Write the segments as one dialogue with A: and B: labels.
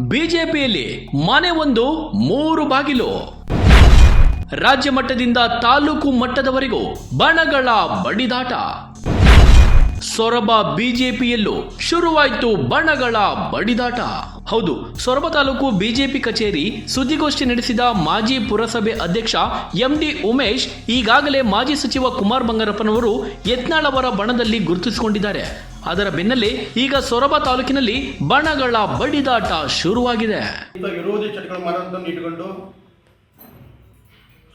A: ಬಿಜೆಪಿಯಲ್ಲಿ ಮನೆ ಒಂದು, ಮೂರು ಬಾಗಿಲು. ರಾಜ್ಯ ಮಟ್ಟದಿಂದ ತಾಲೂಕು ಮಟ್ಟದವರೆಗೂ ಬಣಗಳ ಬಡಿದಾಟ. ಸೊರಬ ಬಿಜೆಪಿಯಲ್ಲೂ ಶುರುವಾಯಿತು ಬಣಗಳ ಬಡಿದಾಟ. ಹೌದು, ಸೊರಬ ತಾಲೂಕು ಬಿಜೆಪಿ ಕಚೇರಿ ಸುದ್ದಿಗೋಷ್ಠಿ ನಡೆಸಿದ ಮಾಜಿ ಪುರಸಭೆ ಅಧ್ಯಕ್ಷ ಎಂಡಿ ಉಮೇಶ್, ಈಗಾಗಲೇ ಮಾಜಿ ಸಚಿವ ಕುಮಾರ್ ಬಂಗಾರಪ್ಪನವರು ಯತ್ನಾಳ್ ಅವರ ಬಣದಲ್ಲಿ ಗುರುತಿಸಿಕೊಂಡಿದ್ದಾರೆ. ಅದರ ಬೆನ್ನಲ್ಲೇ ಈಗ ಸೊರಬ ತಾಲೂಕಿನಲ್ಲಿ ಬಣಗಳ ಬಡಿದಾಟ ಶುರುವಾಗಿದೆ.
B: ವಿರೋಧಿ ಚಟಗಳು ಇಟ್ಕೊಂಡು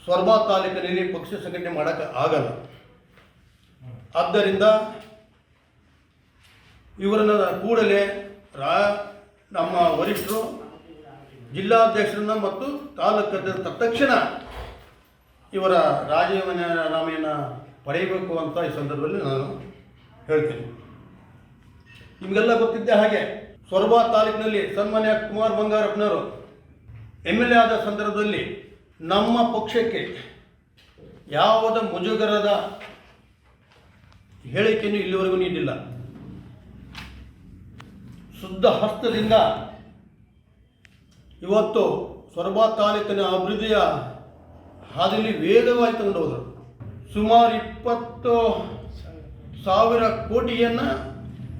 B: ಸೊರಬ ತಾಲೂಕಿನಲ್ಲಿ ಪಕ್ಷ ಸಂಘಟನೆ ಮಾಡೋಕ್ಕೆ ಆಗಲ್ಲ. ಆದ್ದರಿಂದ ಇವರನ್ನ ಕೂಡಲೇ ರಾ, ನಮ್ಮ ವರಿಷ್ಠರು, ಜಿಲ್ಲಾಧ್ಯಕ್ಷರನ್ನ ಮತ್ತು ತಾಲೂಕು ತಕ್ಷಣ ಇವರ ರಾಜೀನಾಮೆಯನ್ನು ಪಡೆಯಬೇಕು ಅಂತ ಈ ಸಂದರ್ಭದಲ್ಲಿ ನಾನು ಹೇಳ್ತೀನಿ. ನಿಮಗೆಲ್ಲ ಗೊತ್ತಿದ್ದೆ ಹಾಗೆ ಸೊರಬ ತಾಲೂಕಿನಲ್ಲಿ ಸನ್ಮಾನ್ಯ ಕುಮಾರ್ ಬಂಗಾರಪ್ಪನವರು ಎಂ ಎಲ್ ಎ ಆದ ಸಂದರ್ಭದಲ್ಲಿ ನಮ್ಮ ಪಕ್ಷಕ್ಕೆ ಯಾವುದ ಮುಜುಗರದ ಹೇಳಿಕೆಯನ್ನು ಇಲ್ಲಿವರೆಗೂ ನೀಡಿಲ್ಲ. ಶುದ್ಧ ಹಸ್ತದಿಂದ ಇವತ್ತು ಸೊರಬ ತಾಲೂಕಿನ ಅಭಿವೃದ್ಧಿಯ ಹಾದಿಯಲ್ಲಿ ವೇಗವಾಗಿ ತಗೊಂಡು ಹೋದರು. ಸುಮಾರು ಇಪ್ಪತ್ತು ಸಾವಿರ ಕೋಟಿಯನ್ನು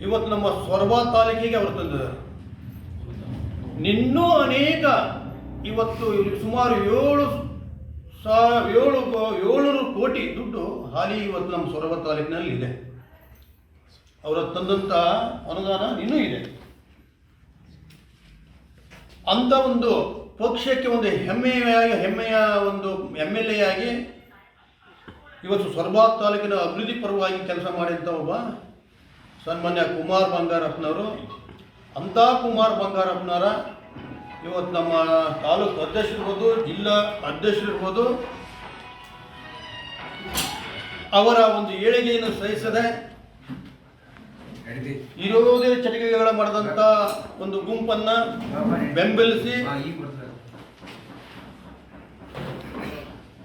B: ಇವತ್ತು ನಮ್ಮ ಸೊರಬ ತಾಲೂಕಿಗೆ ಅವರು ತಂದಿದ್ದಾರೆ ನಿನ್ನೂ ಅನೇಕ ಇವತ್ತು ಸುಮಾರು ಏಳು ಸಾವಿರ ಏಳು ಏಳ್ನೂರು ಕೋಟಿ ದುಡ್ಡು ಹಾಲಿ ಇವತ್ತು ನಮ್ಮ ಸೊರಬ ತಾಲೂಕಿನಲ್ಲಿ ಇದೆ. ಅವರ ತಂದಂತ ಅನುದಾನ ಇನ್ನೂ ಇದೆ. ಅಂಥ ಒಂದು ಪಕ್ಷಕ್ಕೆ ಒಂದು ಹೆಮ್ಮೆಯಾಗಿ, ಹೆಮ್ಮೆಯ ಒಂದು ಎಂ ಎಲ್ ಎ ಆಗಿ ಇವತ್ತು ಸೊರಬ ತಾಲೂಕಿನ ಅಭಿವೃದ್ಧಿ ಪರವಾಗಿ ಕೆಲಸ ಮಾಡಿದಂಥ ಒಬ್ಬ ಸನ್ಮಾನ್ಯ ಕುಮಾರ್ ಬಂಗಾರಪ್ಪನವರು ಅಂಥ ಕುಮಾರ್ ಬಂಗಾರಪ್ಪನವರ ಇವತ್ತು ನಮ್ಮ ತಾಲೂಕು ಅಧ್ಯಕ್ಷರಿರ್ಬೋದು ಜಿಲ್ಲಾ ಅಧ್ಯಕ್ಷರಿರ್ಬೋದು ಅವರ ಒಂದು ಏಳಿಗೆಯನ್ನು ಸಹಿಸದೆ ವಿರೋಧಿ ಚಟುವಟಿಕೆಗಳ ಮಾಡಿದಂಥ ಒಂದು ಗುಂಪನ್ನು ಬೆಂಬಲಿಸಿ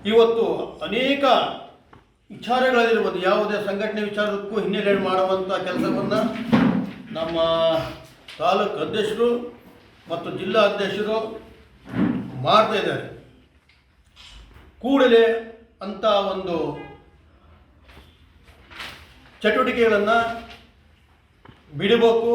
B: ಇವತ್ತು ಅನೇಕ ವಿಚಾರಗಳಿರ್ಬೋದು ಯಾವುದೇ ಸಂಘಟನೆ ವಿಚಾರಕ್ಕೂ ಹಿನ್ನೆಲೆ ಮಾಡುವಂಥ ಕೆಲಸವನ್ನು ನಮ್ಮ ತಾಲೂಕು ಅಧ್ಯಕ್ಷರು ಮತ್ತು ಜಿಲ್ಲಾ ಅಧ್ಯಕ್ಷರು ಮಾಡ್ತಾ ಇದ್ದಾರೆ. ಕೂಡಲೇ ಅಂಥ ಒಂದು ಚಟುವಟಿಕೆಗಳನ್ನು ಬಿಡಬೇಕು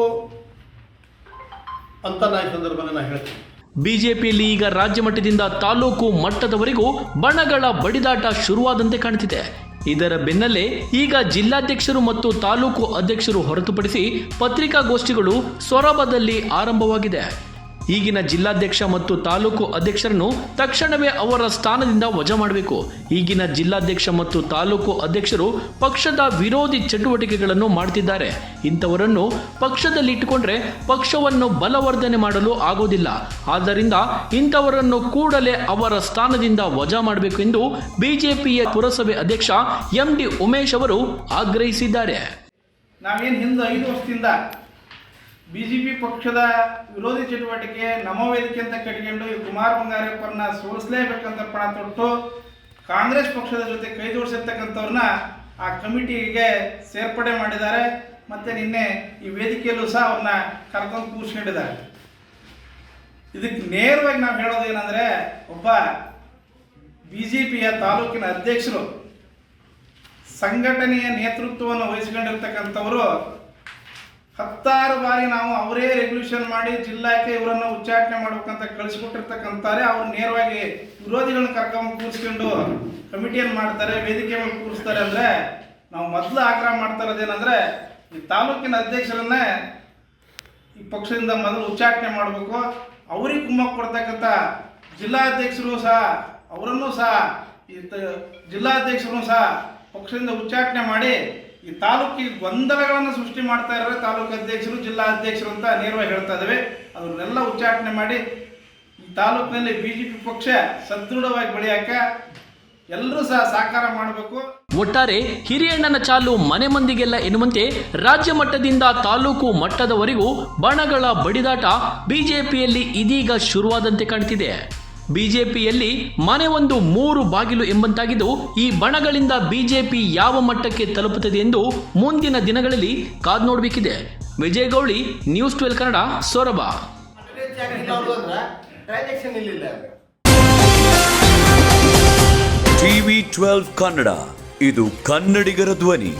B: ಅಂತ ನಾನು ಈ ಸಂದರ್ಭದಲ್ಲಿ ನಾನು ಹೇಳ್ತೀನಿ.
A: ಬಿಜೆಪಿಯಲ್ಲಿ ಈಗ ರಾಜ್ಯ ಮಟ್ಟದಿಂದ ತಾಲೂಕು ಮಟ್ಟದವರೆಗೂ ಬಣಗಳ ಬಡಿದಾಟ ಶುರುವಾದಂತೆ ಕಾಣ್ತಿದೆ. ಇದರ ಬೆನ್ನಲ್ಲೇ ಈಗ ಜಿಲ್ಲಾಧ್ಯಕ್ಷರು ಮತ್ತು ತಾಲೂಕು ಅಧ್ಯಕ್ಷರು ಹೊರತುಪಡಿಸಿ ಪತ್ರಿಕಾಗೋಷ್ಠಿಗಳು ಸೊರಬದಲ್ಲಿ ಆರಂಭವಾಗಿದೆ. ಈಗಿನ ಜಿಲ್ಲಾಧ್ಯಕ್ಷ ಮತ್ತು ತಾಲೂಕು ಅಧ್ಯಕ್ಷರನ್ನು ತಕ್ಷಣವೇ ಅವರ ಸ್ಥಾನದಿಂದ ವಜಾ ಮಾಡಬೇಕು. ಈಗಿನ ಜಿಲ್ಲಾಧ್ಯಕ್ಷ ಮತ್ತು ತಾಲೂಕು ಅಧ್ಯಕ್ಷರು ಪಕ್ಷದ ವಿರೋಧಿ ಚಟುವಟಿಕೆಗಳನ್ನು ಮಾಡ್ತಿದ್ದಾರೆ. ಇಂಥವರನ್ನು ಪಕ್ಷದಲ್ಲಿ ಇಟ್ಟುಕೊಂಡ್ರೆ ಪಕ್ಷವನ್ನು ಬಲವರ್ಧನೆ ಮಾಡಲು ಆಗೋದಿಲ್ಲ ಆದ್ದರಿಂದ ಇಂಥವರನ್ನು ಕೂಡಲೇ ಅವರ ಸ್ಥಾನದಿಂದ ವಜಾ ಮಾಡಬೇಕು ಎಂದು ಬಿಜೆಪಿಯ ಪುರಸಭೆ ಅಧ್ಯಕ್ಷ ಎಂ ಡಿ ಉಮೇಶ್ ಅವರು ಆಗ್ರಹಿಸಿದ್ದಾರೆ.
C: ನಾವೇನು ಹಿಂದೆ ಐದು ವರ್ಷದಿಂದ ಬಿ ಜೆ ಪಿ ಪಕ್ಷದ ವಿರೋಧಿ ಚಟುವಟಿಕೆ ನಮ್ಮ ವೇದಿಕೆ ಅಂತ ಕಟ್ಕೊಂಡು ಈ ಕುಮಾರ್ ಬಂಗಾರಪ್ಪರನ್ನ ಸೋಲಿಸಲೇಬೇಕಂತ ಪಣ ತೊಟ್ಟು ಕಾಂಗ್ರೆಸ್ ಪಕ್ಷದ ಜೊತೆ ಕೈ ಜೋಡಿಸಿರ್ತಕ್ಕಂಥವ್ರನ್ನ ಆ ಕಮಿಟಿಗೆ ಸೇರ್ಪಡೆ ಮಾಡಿದ್ದಾರೆ. ಮತ್ತು ನಿನ್ನೆ ಈ ವೇದಿಕೆಯಲ್ಲೂ ಸಹ ಅವ್ರನ್ನ ಕರ್ಕೊಂಡು ಕೂರಿಸ್ಕೊಂಡಿದ್ದಾರೆ. ಇದಕ್ಕೆ ನೇರವಾಗಿ ನಾವು ಹೇಳೋದು ಏನಂದರೆ, ಒಬ್ಬ ಬಿ ಜೆ ಪಿಯ ತಾಲೂಕಿನ ಅಧ್ಯಕ್ಷರು ಸಂಘಟನೆಯ ನೇತೃತ್ವವನ್ನು ವಹಿಸಿಕೊಂಡಿರ್ತಕ್ಕಂಥವರು ಹತ್ತಾರು ಬಾರಿ ನಾವು ಅವರೇ ರೆಗ್ಯುಲೇಷನ್ ಮಾಡಿ ಜಿಲ್ಲಾಕ್ಕೆ ಇವರನ್ನು ಉಚ್ಚಾಟನೆ ಮಾಡ್ಬೇಕಂತ ಕಳಿಸ್ಕೊಟ್ಟಿರ್ತಕ್ಕಂತಾರೆ. ಅವ್ರು ನೇರವಾಗಿ ವಿರೋಧಿಗಳನ್ನ ಕರ್ಕೊಂಡು ಕೂರಿಸ್ಕೊಂಡು ಕಮಿಟಿಯನ್ನು ಮಾಡ್ತಾರೆ ವೇದಿಕೆ ಮೇಲೆ ಕೂರಿಸ್ತಾರೆ ಅಂದರೆ ನಾವು ಮೊದಲು ಆಗ್ರಹ ಮಾಡ್ತಾ ಇರೋದೇನೆಂದರೆ ಈ ತಾಲೂಕಿನ ಅಧ್ಯಕ್ಷರನ್ನೇ ಈ ಪಕ್ಷದಿಂದ ಮೊದಲು ಉಚ್ಚಾಟನೆ ಮಾಡಬೇಕು. ಅವ್ರಿಗೆ ಕುಮ್ಮಕ್ಕೆ ಕೊಡ್ತಕ್ಕಂಥ ಜಿಲ್ಲಾಧ್ಯಕ್ಷರು ಸಹ, ಅವರನ್ನು ಸಹ ಈ ಜಿಲ್ಲಾಧ್ಯಕ್ಷರು ಸಹ ಪಕ್ಷದಿಂದ ಉಚ್ಚಾಟನೆ ಮಾಡಿ ಈ ತಾಲೂಕಿಗೆ ಗೊಂದಲಗಳನ್ನು ಸೃಷ್ಟಿ ಮಾಡ್ತಾ ಇದ್ದಾರೆ ತಾಲೂಕು ಅಧ್ಯಕ್ಷರು, ಜಿಲ್ಲಾ ಅಧ್ಯಕ್ಷರು ಅಂತ ನೇರವಾಗಿ ಹೇಳ್ತಾ ಇದ್ದೇವೆ ಅದನ್ನೆಲ್ಲ ಉಚ್ಚಾಟನೆ ಮಾಡಿ ಈ ತಾಲೂಕಿನಲ್ಲಿ ಬಿ ಜೆ ಪಿ ಪಕ್ಷ ಸದೃಢವಾಗಿ ಬೆಳೆಯಕ್ಕೆ ಎಲ್ಲರೂ ಸಹ ಸಹಕಾರ ಮಾಡಬೇಕು.
A: ಒಟ್ಟಾರೆ ಹಿರಿಯಣ್ಣನ ಚಾಲು ಮನೆ ಮಂದಿಗೆಲ್ಲ ಎನ್ನುವಂತೆ ರಾಜ್ಯ ಮಟ್ಟದಿಂದ ತಾಲೂಕು ಮಟ್ಟದವರೆಗೂ ಬಣಗಳ ಬಡಿದಾಟ ಬಿಜೆಪಿಯಲ್ಲಿ ಇದೀಗ ಶುರುವಾದಂತೆ ಕಾಣ್ತಿದೆ. ಬಿಜೆಪಿಯಲ್ಲಿ ಮನೆ ಒಂದು ಮೂರು ಬಾಗಿಲು ಎಂಬಂತಾಗಿದ್ದು ಈ ಬಣಗಳಿಂದ ಬಿಜೆಪಿ ಯಾವ ಮಟ್ಟಕ್ಕೆ ತಲುಪುತ್ತದೆ ಎಂದು ಮುಂದಿನ ದಿನಗಳಲ್ಲಿ ಕಾದು ನೋಡಬೇಕಿದೆ. Vijaygouli news twelve Kannada, Soraba.
D: TV twelve Kannada, ಇದು ಕನ್ನಡಿಗರ ಧ್ವನಿ.